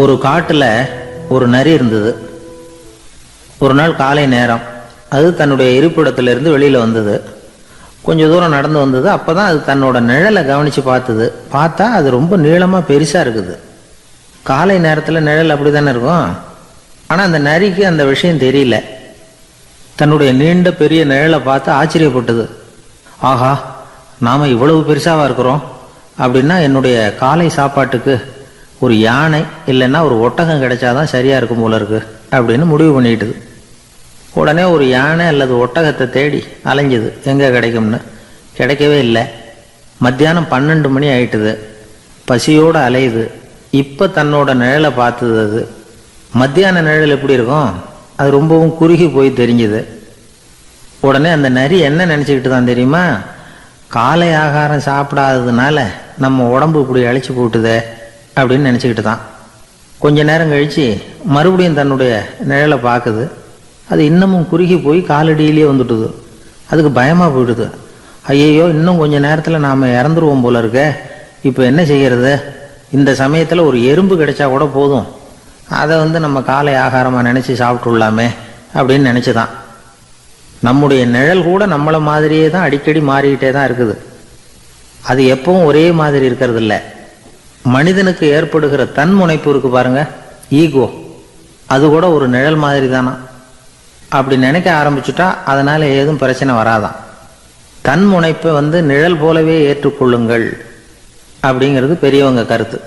ஒரு காட்டில் ஒரு நரி இருந்தது. ஒரு நாள் காலை நேரம். அது தன்னுடைய இருப்பிடத்திலிருந்து வெளியில் வந்தது. கொஞ்சம் தூரம் நடந்து வந்தது. அப்போ தான் அது தன்னோட நிழலை கவனித்து பார்த்தது. பார்த்தா அது ரொம்ப நீளமாக பெருசாக இருக்குது. காலை நேரத்தில் நிழல் அப்படி தானே இருக்கும்? ஆனால் அந்த நரிக்கு அந்த விஷயம் தெரியல. தன்னுடைய நீண்ட பெரிய நிழலை பார்த்து ஆச்சரியப்பட்டது. ஆஹா நாம் இவ்வளவு பெருசாக இருக்கிறோம். அப்படின்னா என்னுடைய காலை சாப்பாட்டுக்கு ஒரு யானை இல்லைன்னா ஒரு ஒட்டகம் கிடைச்சாதான் சரியா இருக்கும் போல இருக்கு அப்படின்னு முடிவு பண்ணிட்டுது உடனே ஒரு யானை அல்லது ஒட்டகத்தை தேடி அலைஞ்சுது. எங்க கிடைக்கும்னு? கிடைக்கவே இல்லை. மத்தியானம் பன்னெண்டு மணி ஆயிட்டுது. பசியோடு அலையுது. இப்போ தன்னோட நிழலை பார்த்தது அது. மத்தியான நிழல் எப்படி இருக்கும்? அது ரொம்பவும் குறுகி போய் தெரிஞ்சுது. உடனே அந்த நரி என்ன நினச்சிக்கிட்டு தான் தெரியுமா? காலை ஆகாரம் சாப்பிடாததுனால நம்ம உடம்பு இப்படி அழைச்சி போட்டுதே. அப்படின்னு நினச்சிக்கிட்டு தான். கொஞ்ச நேரம் கழித்து மறுபடியும் தன்னுடைய நிழலை பார்க்குது. அது இன்னமும் குறுகி போய் காலடியிலேயே வந்துட்டுது. அதுக்கு பயமாக போயிடுது. ஐயையோ இன்னும் கொஞ்ச நேரத்தில் நாம் இறந்துருவோம் போல இருக்க. இப்போ என்ன செய்கிறது இந்த சமயத்தில் ஒரு எறும்பு கிடைச்சா கூட போதும். அதை வந்து நம்ம காலை ஆகாரமாக நினச்சி சாப்பிட்டுள்ளாமே அப்படின்னு நினச்சி தான். நம்முடைய நிழல் கூட நம்மளை மாதிரியே தான் அடிக்கடி மாறிக்கிட்டே தான் இருக்குது. அது எப்பவும் ஒரே மாதிரி இருக்கிறது இல்லை மனிதனுக்கு ஏற்படுகிற தன் முனைப்பு இருக்கு பாருங்க. ஈகோ அது கூட ஒரு நிழல் மாதிரி தானா அப்படி நினைக்க ஆரம்பிச்சுட்டா அதனால ஏதும் பிரச்சனை வராதான் தன்முனைப்பை வந்து நிழல் போலவே ஏற்றுக்கொள்ளுங்கள். அப்படிங்கிறது பெரியவங்க கருத்து.